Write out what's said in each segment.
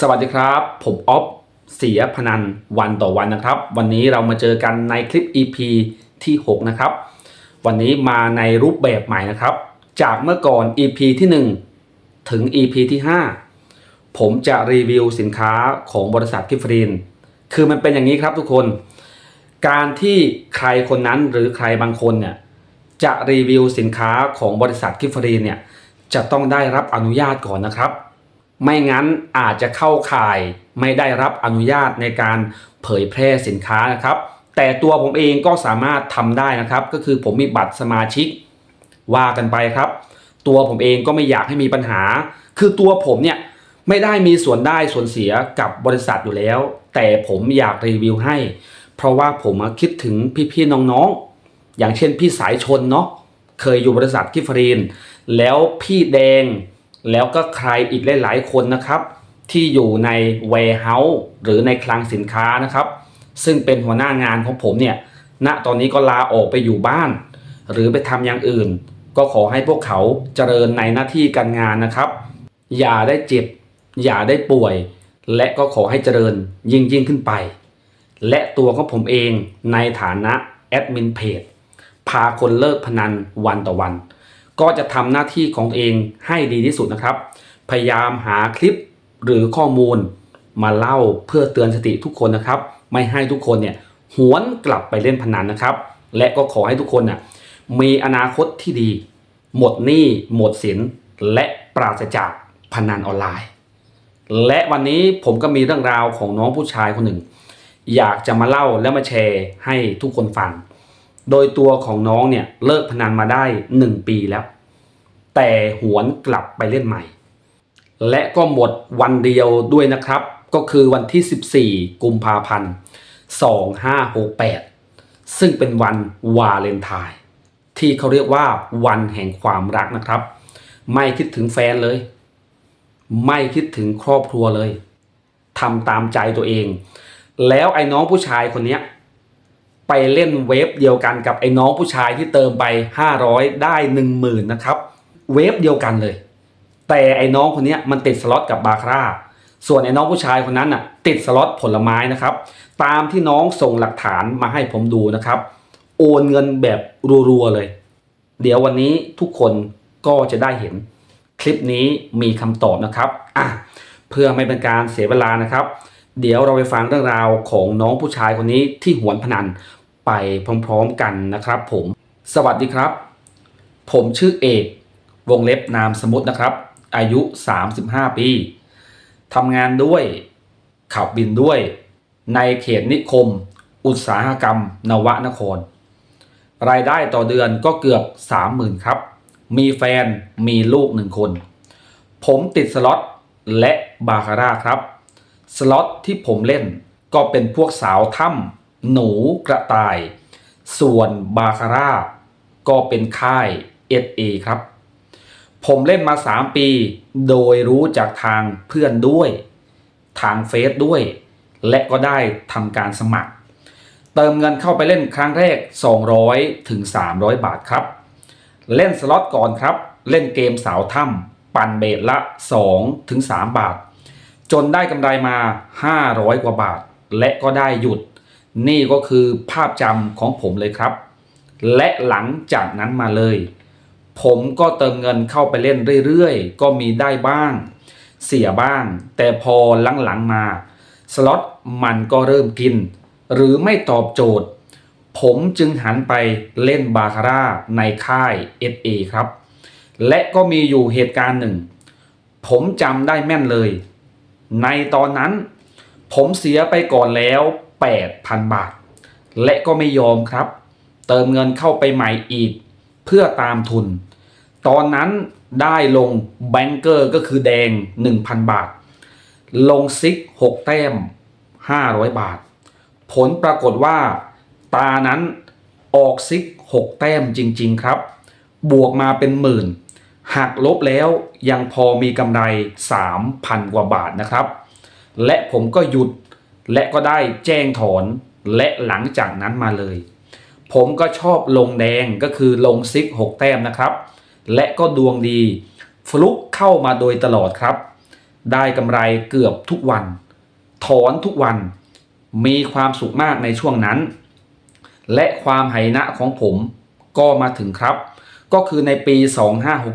สวัสดีครับ ผมออฟเสียพนันวันต่อวันนะครับ วันนี้เรามาเจอกันในคลิป EP ที่ 6 นะครับ วันนี้มาในรูปแบบใหม่นะครับ จากเมื่อก่อน EP ที่ 1 ถึง EP ที่ 5 ผมจะรีวิวสินค้าของบริษัทกิฟฟรีน คือมันเป็นอย่างนี้ครับทุกคน การที่ใครคนนั้นหรือใครบางคนเนี่ยจะรีวิวสินค้าของบริษัทกิฟฟรีนเนี่ยจะต้องได้รับอนุญาตก่อนนะครับ ไม่งั้นอาจจะเข้าข่ายไม่ได้รับอนุญาตในการเผยแพร่สินค้านะครับ แต่ตัวผมเองก็สามารถทำได้นะครับ ก็คือผมมีบัตรสมาชิกว่ากันไปครับ ตัวผมเองก็ไม่อยากให้มีปัญหา คือตัวผมเนี่ยไม่ได้มีส่วนได้ส่วนเสียกับบริษัทอยู่แล้ว แต่ผมอยากรีวิวให้ เพราะว่าผมคิดถึงพี่ๆน้องๆ อย่างเช่นพี่สายชนเนาะเคยอยู่บริษัทกิฟฟรีน แล้วพี่แดง แล้วก็ใครอีกหลายๆคนนะครับ ที่อยู่ใน warehouse หรือในคลังสินค้านะครับ ซึ่งเป็นหัวหน้างานของผมเนี่ยณตอนนี้ก็ลาออกไปอยู่บ้าน หรือไปทำอย่างอื่น ก็ขอให้พวกเขาเจริญในหน้าที่การงานนะครับ อย่าได้เจ็บ อย่าได้ป่วย และก็ขอให้เจริญยิ่งยิ่งขึ้นไป และตัวของผมเองในฐานะแอดมินเพจพาคนเลิกพนันวันต่อวัน ก็จะทำหน้าที่ของตัวเองให้ดีที่สุดนะครับ พยายามหาคลิปหรือข้อมูลมาเล่าเพื่อเตือนสติทุกคนนะครับ ไม่ให้ทุกคนเนี่ยหวนกลับไปเล่นพนันนะครับ และก็ขอให้ทุกคนน่ะมีอนาคตที่ดี หมดหนี้หมดสินและปราศจากพนันออนไลน์ และวันนี้ผมก็มีเรื่องราวของน้องผู้ชายคนหนึ่ง อยากจะมาเล่าและมาแชร์ให้ทุกคนฟัง โดยตัวของน้องเนี่ยเลิกพนันมาได้ 1 ปีแล้ว แต่หวนกลับไปเล่นใหม่ และก็หมดวันเดียวด้วยนะครับ ก็คือวันที่ 14 กุมภาพันธ์ 2568 ซึ่งเป็นวันวาเลนไทน์ที่เขาเรียกว่าวันแห่งความรักนะครับ ไม่คิดถึงแฟนเลย ไม่คิดถึงครอบครัวเลยทำตามใจตัวเอง แล้วไอ้น้องผู้ชายคนนี้ ไปเล่นเวฟเดียวกันกับไอ้น้องผู้ชายที่เติมไป 500 ได้ 10,000นะครับเวฟเดียวกันเลย แต่ไอ้น้องคนนี้มันติดสล็อตกับบาคาร่าส่วนไอ้น้องผู้ชายคนนั้นน่ะติดสล็อตผลไม้นะครับ ตามที่น้องส่งหลักฐานมาให้ผมดูนะครับ โอนเงินแบบรัวๆเลย เดี๋ยววันนี้ทุกคนก็จะได้เห็น คลิปนี้มีคำตอบนะครับอะเพื่อไม่เป็นการเสียเวลานะครับ เดี๋ยวเราไปฟังเรื่องราวของน้องผู้ชายคนนี้ที่หวนพนันไปพร้อมๆกันนะครับ ผม สวัสดีครับ ผมชื่อเอก วงเล็บนามสมมตินะครับ อายุ 35 ปีทำงานด้วย ขับบินด้วย ในเขตนิคม อุตสาหกรรม นวนคร รายได้ต่อเดือนก็เกือบ 30,000 ครับ มีแฟนมีลูกหนึ่งคน ผมติดสล็อตและบาคาร่าครับ สล็อตที่ผมเล่นก็เป็นพวกสาวถ้ำหนูกระต่าย ส่วนบาคาร่าก็เป็นค่าย SA ครับ ผมเล่นมา 3 ปี โดยรู้จากทางเพื่อนด้วย ทางเฟซด้วย และก็ได้ทำการสมัคร เติมเงินเข้าไปเล่นครั้งแรก 200 ถึง 300 บาทครับ เล่นสล็อตก่อนครับ เล่นเกมสาวถ้ำปั่นเบสละ 2 ถึง 3 บาท จนได้กำไรมา 500 กว่าบาท และก็ได้หยุด นี่ก็คือภาพจำของผมเลยครับ และหลังจากนั้นมาเลย ผมก็เติมเงินเข้าไปเล่นเรื่อยๆ ก็มีได้บ้าง เสียบ้าง แต่พอหลังๆมาสล็อตมันก็เริ่มกิน หรือไม่ตอบโจทย์ ผมจึงหันไปเล่นบาคาร่าในค่าย FA ครับ และก็มีอยู่เหตุการณ์หนึ่ง ผมจำได้แม่นเลย ในตอนนั้น ผมเสียไปก่อนแล้ว 8,000 บาท และก็ไม่ยอมครับ เติมเงินเข้าไปใหม่อีก เพื่อตามทุน ตอนนั้นได้ลงแบงเกอร์ก็คือแดง 1,000 บาท ลงซิก 6 แต้ม 500 บาท ผลปรากฏว่า ตานั้นออกซิก 6 แต้มจริง ๆ ครับ บวกมาเป็นหมื่น หักลบแล้วยังพอมีกำไร 3,000 กว่าบาทนะครับ และผมก็หยุดและก็ได้แจ้งถอนและหลังจากนั้นมาเลย ผมก็ชอบลงแดงก็คือลงซิก 6 แต้มนะครับ และก็ดวงดี ฟลุกเข้ามาโดยตลอดครับ ได้กำไรเกือบทุกวัน ถอนทุกวัน มีความสุขมากในช่วงนั้น และความไหนะของผมก็มาถึงครับ ก็คือในปี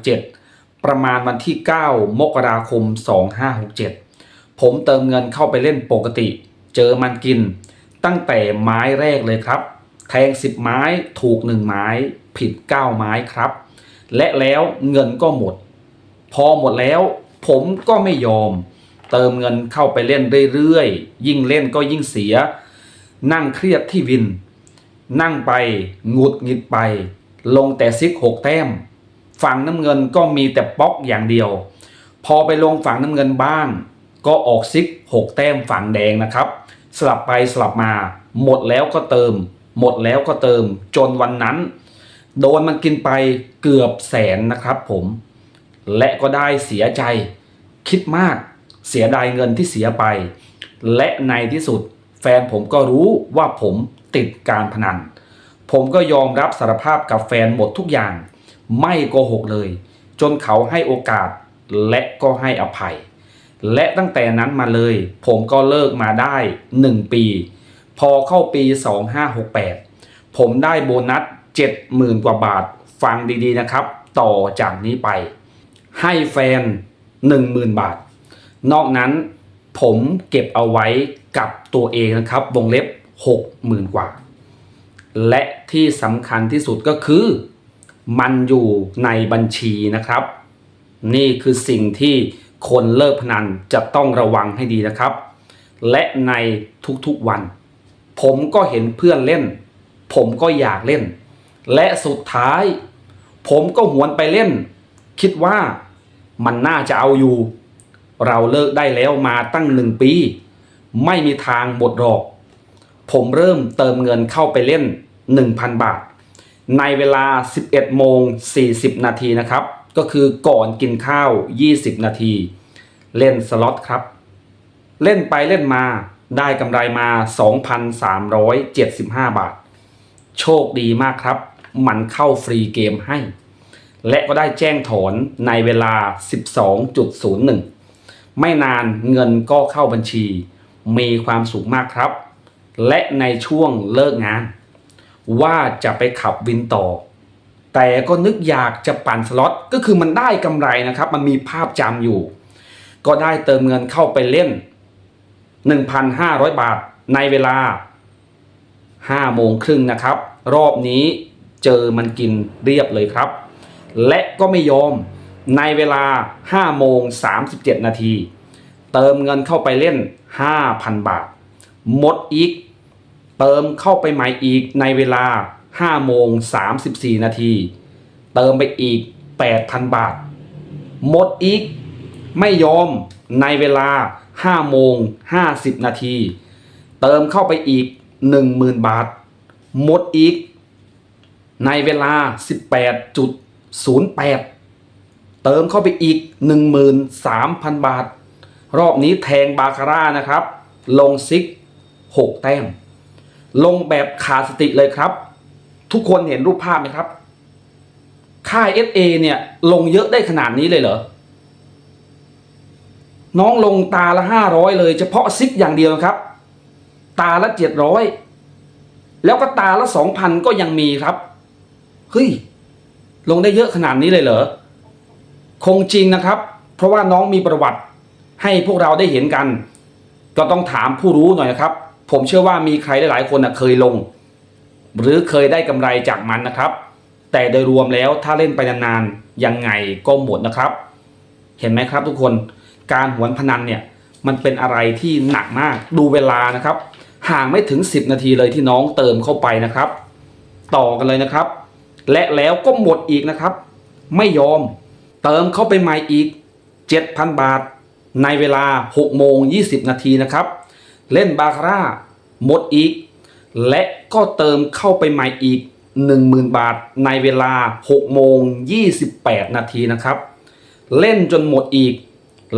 2567 ประมาณวันที่ 9 มกราคม 2567 ผมเติมเงินเข้าไปเล่นปกติ เจอมันกิน ตั้งแต่ไม้แรกเลยครับ แทง 10 ไม้ถูก 1 ไม้ ผิด 9 ไม้ครับ และแล้วเงินก็หมด พอหมดแล้วผมก็ไม่ยอม เติมเงินเข้าไปเล่นเรื่อยๆ ยิ่งเล่นก็ยิ่งเสีย นั่งเครียดที่วิน นั่งไป งุดหงิดไป ลงแต่ซิกหกแต้ม ฝั่งน้ำเงินก็มีแต่ป๊อกอย่างเดียว พอไปลงฝั่งน้ำเงินบ้าง ก็ออกซิกหกแต้มฝั่งแดงนะครับ สลับไปสลับมา หมดแล้วก็เติม หมดแล้วก็เติม จนวันนั้น โดนมันกินไปเกือบแสนนะครับผม และก็ได้เสียใจ คิดมาก เสียดายเงินที่เสียไป และในที่สุด แฟนผมก็รู้ว่าผมติดการพนัน ผมก็ยอมรับสารภาพกับแฟนหมดทุกอย่าง ไม่โกหกเลย จนเขาให้โอกาสและก็ให้อภัย และตั้งแต่นั้นมาเลย ผมก็เลิกมาได้ 1 ปี พอเข้าปี 2568 ผมได้โบนัส 70,000 กว่าบาท ฟังดีๆนะครับ ต่อจากนี้ไป ให้แฟน 10,000 บาท นอกนั้นผมเก็บเอาไว้กับตัวเองนะครับ วงเล็บ 60,000 กว่า และที่สำคัญที่สุดก็คือ มันอยู่ในบัญชีนะครับ นี่คือสิ่งที่คนเลิกพนันจะต้องระวังให้ดีนะครับ และในทุกๆวัน ผมก็เห็นเพื่อนเล่น ผมก็อยากเล่น และสุดท้าย ผมก็หวนไปเล่น คิดว่ามันน่าจะเอาอยู่ เราเลิกได้แล้วมาตั้งหนึ่งปี ไม่มีทางหมดหรอก ผมเริ่มเติมเงินเข้าไปเล่น 1,000 บาท ในเวลา 11โมง40 นาทีนะครับ ก็คือก่อนกินข้าว 20 นาที เล่นสล็อตครับ เล่นไปเล่นมาได้กำไรมา 2,375 บาท โชคดีมากครับ มันเข้าฟรีเกมให้ และก็ได้แจ้งถอนในเวลา 12.01 ไม่นานเงินก็เข้าบัญชี มีความสุขมากครับ และในช่วงเลิกงาน ว่าจะไปขับวินต่อ แต่ก็นึกอยากจะปั่นสล็อตก็คือมันได้กำไรนะครับ มันมีภาพจำอยู่ ก็ได้เติมเงินเข้าไปเล่น 1,500 บาทในเวลา5โมงครึ่งนะครับ รอบนี้เจอมันกินเรียบเลยครับ และก็ไม่ยอมในเวลา5โมง37 นาที เติมเงินเข้าไปเล่น 5,000 บาท หมดอีก เติมเข้าไปใหม่อีกในเวลา5โมง34 นาที เติมไปอีก 8,000 บาท หมดอีกไม่ยอมในเวลา5โมง50 นาที เติมเข้าไปอีก 10,000 บาท หมดอีก ในเวลา 18.08 เติมเข้าไปอีก 13,000 บาท รอบนี้แทงบาคาร่านะครับ ลงซิก 6 แต้ม ลงแบบขาดสติเลยครับ ทุกคนเห็นรูปภาพไหมครับ ค่าย SA เนี่ย ลงเยอะได้ขนาดนี้เลยเหรอ น้องลงตาละห้าร้อยเลย เฉพาะซิกอย่างเดียวครับ ตาละเจ็ดร้อยแล้วก็ตาละสองพันก็ยังมีครับ เฮ้ย ลงได้เยอะขนาดนี้เลยเหรอ คงจริงนะครับ เพราะว่าน้องมีประวัติให้พวกเราได้เห็นกัน ก็ต้องถามผู้รู้หน่อยนะครับ ผมเชื่อว่ามีใครหลายๆคนนะเคยลง หรือเคยได้กำไรจากมันนะครับ แต่โดยรวมแล้วถ้าเล่นไปนานๆยังไงก็หมดนะครับ เห็นไหมครับทุกคนการหวนพนันเนี่ยมันเป็นอะไรที่หนักมากดูเวลานะครับ ห่างไม่ถึง 10 นาทีเลยที่น้องเติมเข้าไปนะครับ ต่อกันเลยนะครับ และแล้วก็หมดอีกนะครับ ไม่ยอม เติมเข้าไปใหม่อีก 7,000 บาท ในเวลา6โมง20 นาทีนะครับ เล่นบาคาร่าหมดอีก และก็เติมเข้าไปใหม่อีก 10,000 บาทในเวลา6โมง28 นาทีนะครับ เล่นจนหมดอีก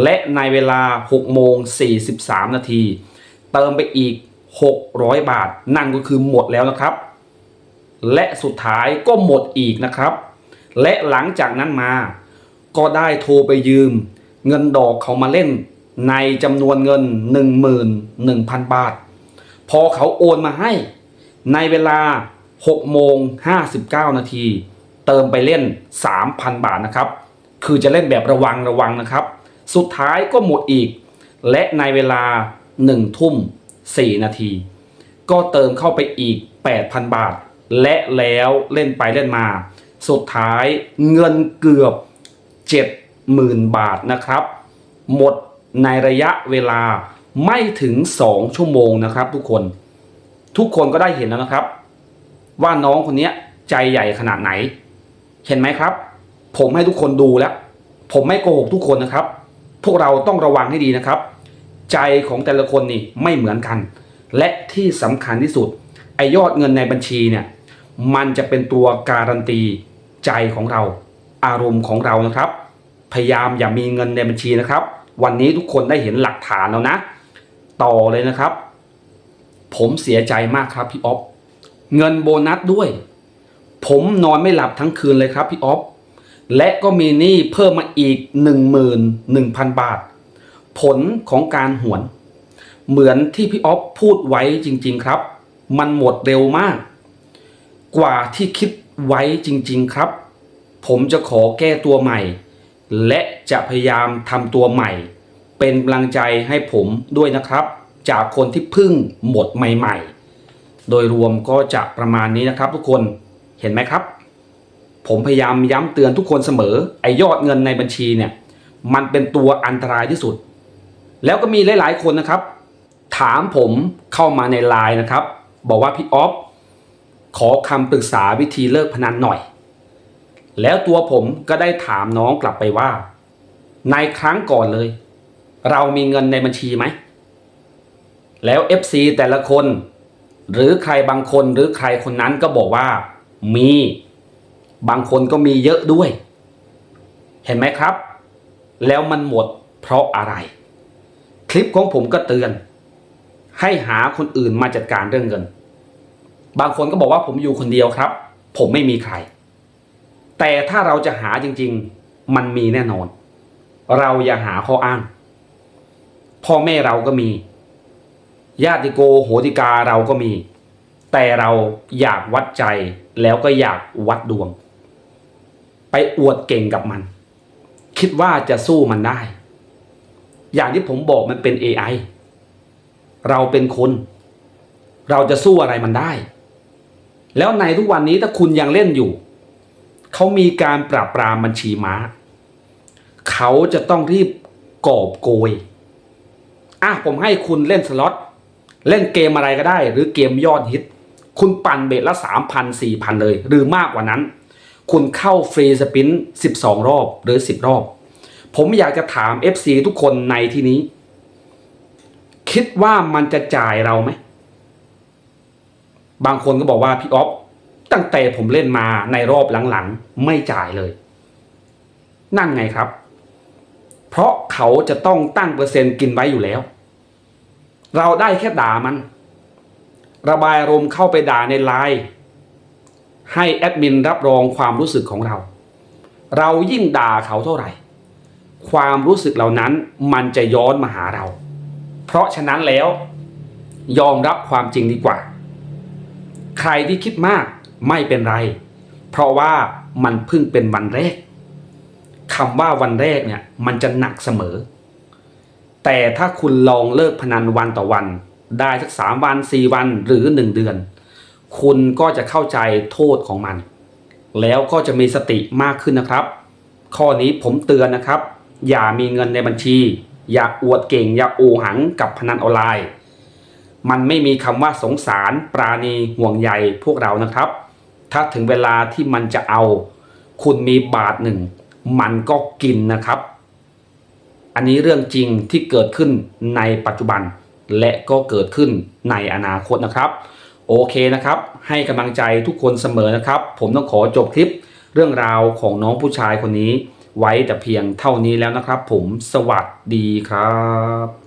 และในเวลา6โมง43 นาที เติมไปอีก 600 บาท นั่นก็คือหมดแล้วนะครับ และสุดท้ายก็หมดอีกนะครับ และหลังจากนั้นมา ก็ได้โทรไปยืม เงินดอกเขามาเล่น ในจำนวนเงิน 11,000 บาท พอเขาโอนมาให้ ในเวลา6โมง59 นาที เติมไปเล่น 3,000 บาทนะครับ คือจะเล่นแบบระวังระวังนะครับ สุดท้ายก็หมดอีก และในเวลา 1 ทุ่ม 4 นาที ก็เติมเข้าไปอีก 8,000 บาท และแล้วเล่นไปเล่นมา สุดท้ายเงินเกือบ 70,000 บาทนะครับ หมด ในระยะเวลาไม่ถึง 2 ชั่วโมงนะครับ ทุกคน ทุกคนก็ได้เห็นแล้วนะครับ ว่าน้องคนนี้ใจใหญ่ขนาดไหน เห็นไหมครับ ผมให้ทุกคนดูแล้ว ผมไม่โกหกทุกคนนะครับ พวกเราต้องระวังให้ดีนะครับ ใจของแต่ละคนนี่ไม่เหมือนกัน และที่สำคัญที่สุดไอยอดเงินในบัญชีเนี่ยมันจะเป็นตัวการันตีใจของเรา อารมณ์ของเรานะครับ พยายามอย่ามีเงินในบัญชีนะครับ วันนี้ทุกคนได้เห็นหลักฐานแล้วนะ ต่อเลยนะครับ ผมเสียใจมากครับพี่ออฟเงินโบนัสด้วย ผมนอนไม่หลับทั้งคืนเลยครับพี่ออฟและก็มีหนี้เพิ่มมาอีก 11,000 บาท ผลของการหวน เหมือนที่พี่ออฟพูดไว้จริง ๆครับ มันหมดเร็วมาก กว่าที่คิดไว้จริง ๆครับ ผมจะขอแก้ตัวใหม่ และจะพยายามทำตัวใหม่ เป็นกำลังใจให้ผมด้วยนะครับ จากคนที่เพึ่งหมดใหม่ ๆ โดยรวมก็จะประมาณนี้นะครับทุกคนเห็นไหมครับ ผมพยายามย้ำเตือนทุกคนเสมอไอยอดเงินในบัญชีเนี่ยมันเป็นตัวอันตรายที่สุด แล้วก็มีหลาย ๆ คนนะครับ ถามผมเข้ามาในไลน์นะครับ บอกว่าพี่ออฟขอคำปรึกษาวิธีเลิกพนันหน่อย แล้วตัวผมก็ได้ถามน้องกลับไปว่า ในครั้งก่อนเลย เรามีเงินในบัญชีไหม แล้ว FC แต่ละคน หรือใครบางคนหรือใครคนนั้นก็บอกว่า มี บางคนก็มีเยอะด้วย เห็นไหมครับ แล้วมันหมดเพราะอะไร คลิปของผมก็เตือน ให้หาคนอื่นมาจัดการเรื่องเงิน บางคนก็บอกว่าผมอยู่คนเดียวครับ ผมไม่มีใคร แต่ถ้าเราจะหาจริง ๆ มันมีแน่นอน เราอย่าหาข้ออ้าง พ่อแม่เราก็มี ญาติโกโหติกาเราก็มี แต่เราอยากวัดใจแล้วก็อยากวัดดวง ไปอวดเก่งกับมัน คิดว่าจะสู้มันได้ อย่างที่ผมบอกมันเป็น AI เราเป็นคน เราจะสู้อะไรมันได้ แล้วในทุกวันนี้ถ้าคุณยังเล่นอยู่ เขามีการปราบปรามบัญชีม้า เขาจะต้องรีบกอบโกยอะผมให้คุณเล่นสล็อตเล่นเกมอะไรก็ได้ หรือเกมยอดฮิต คุณปั่นเบทละสามพันสี่พันเลย หรือมากกว่านั้น คุณเข้าฟรีสปินสิบสองรอบหรือสิบรอบ ผมอยากจะถาม FC ทุกคนในที่นี้ คิดว่ามันจะจ่ายเราไหม บางคนก็บอกว่าพี่ออฟ ตั้งแต่ผมเล่นมาในรอบหลังๆ ไม่จ่ายเลย นั่นไงครับ เพราะเขาจะต้องตั้งเปอร์เซ็นต์กินไว้อยู่แล้ว เราได้แค่ด่ามัน ระบายอารมณ์เข้าไปด่าในไลน์ให้แอดมินรับรองความรู้สึกของเรา เรายิ่งด่าเขาเท่าไหร่ ความรู้สึกเหล่านั้นมันจะย้อนมาหาเรา เพราะฉะนั้นแล้ว ยอมรับความจริงดีกว่า ใครที่คิดมาก ไม่เป็นไร เพราะว่ามันเพิ่งเป็นวันแรกคำว่าวันแรกเนี่ยมันจะหนักเสมอ แต่ถ้าคุณลองเลิกพนันวันต่อวัน ได้สักสามวันสี่วันหรือหนึ่งเดือน คุณก็จะเข้าใจโทษของมัน แล้วก็จะมีสติมากขึ้นนะครับ ข้อนี้ผมเตือนนะครับ อย่ามีเงินในบัญชี อย่าอวดเก่ง อย่าโอหังกับพนันออนไลน์ มันไม่มีคำว่าสงสารปราณีห่วงใยพวกเรานะครับ ถ้าถึงเวลาที่มันจะเอา คุณมีบาทหนึ่ง มันก็กินนะครับ อันนี้เรื่องจริงที่เกิดขึ้นในปัจจุบัน และก็เกิดขึ้นในอนาคตนะครับ โอเคนะครับ ให้กำลังใจทุกคนเสมอนะครับ ผมต้องขอจบคลิปเรื่องราวของน้องผู้ชายคนนี้ ไว้แต่เพียงเท่านี้แล้วนะครับ ผมสวัสดีครับ